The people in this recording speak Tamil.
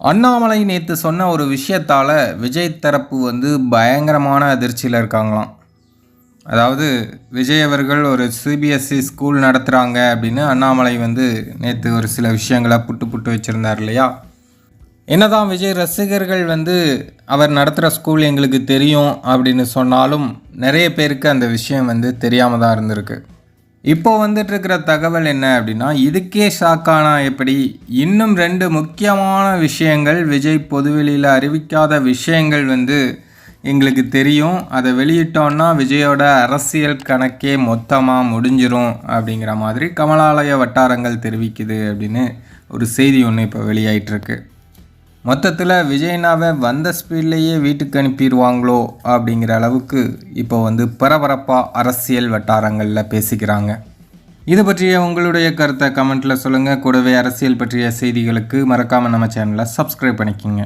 அண்ணாமலை நேற்று சொன்ன ஒரு விஷயத்தால் விஜய் தரப்பு வந்து பயங்கரமான அதிர்ச்சியில் இருக்காங்களாம். அதாவது விஜய் அவர்கள் ஒரு சிபிஎஸ்சி ஸ்கூல் நடத்துகிறாங்க அப்படின்னு அண்ணாமலை வந்து நேற்று ஒரு சில விஷயங்களை புட்டு புட்டு வச்சுருந்தார் இல்லையா? என்னதான் விஜய் ரசிகர்கள் வந்து அவர் நடத்துகிற ஸ்கூல் எங்களுக்கு தெரியும் அப்படின்னு சொன்னாலும் நிறைய பேருக்கு அந்த விஷயம் வந்து தெரியாமல் தான் இருந்திருக்கு. இப்போ வந்துட்டு இருக்கிற தகவல் என்ன அப்படின்னா இதுக்கே ஷாக்கானா எப்படி? இன்னும் ரெண்டு முக்கியமான விஷயங்கள் விஜய் பொதுவெளியில் அறிவிக்காத விஷயங்கள் வந்து எங்களுக்கு தெரியும். அதை வெளியிட்டோன்னா விஜயோட அரசியல் கணக்கே மொத்தமாக முடிஞ்சிரும் அப்படிங்கிற மாதிரி கமலாலய வட்டாரங்கள் தெரிவிக்குது அப்படின்னு ஒரு செய்தி ஒன்று இப்போ வெளியாயிட்டிருக்கு. மொத்தத்தில் விஜய்னாவை வந்த ஸ்பீட்லேயே வீட்டுக்கு அனுப்பிடுவாங்களோ அப்படிங்கிற அளவுக்கு இப்போ வந்து பரபரப்பாக அரசியல் வட்டாரங்களில் பேசிக்கிறாங்க. இது பற்றிய உங்களுடைய கருத்தை கமெண்ட்டில் சொல்லுங்கள் கூடவே அரசியல் பற்றிய செய்திகளுக்கு மறக்காமல் நம்ம சேனலை சப்ஸ்கிரைப் பண்ணிக்கோங்க.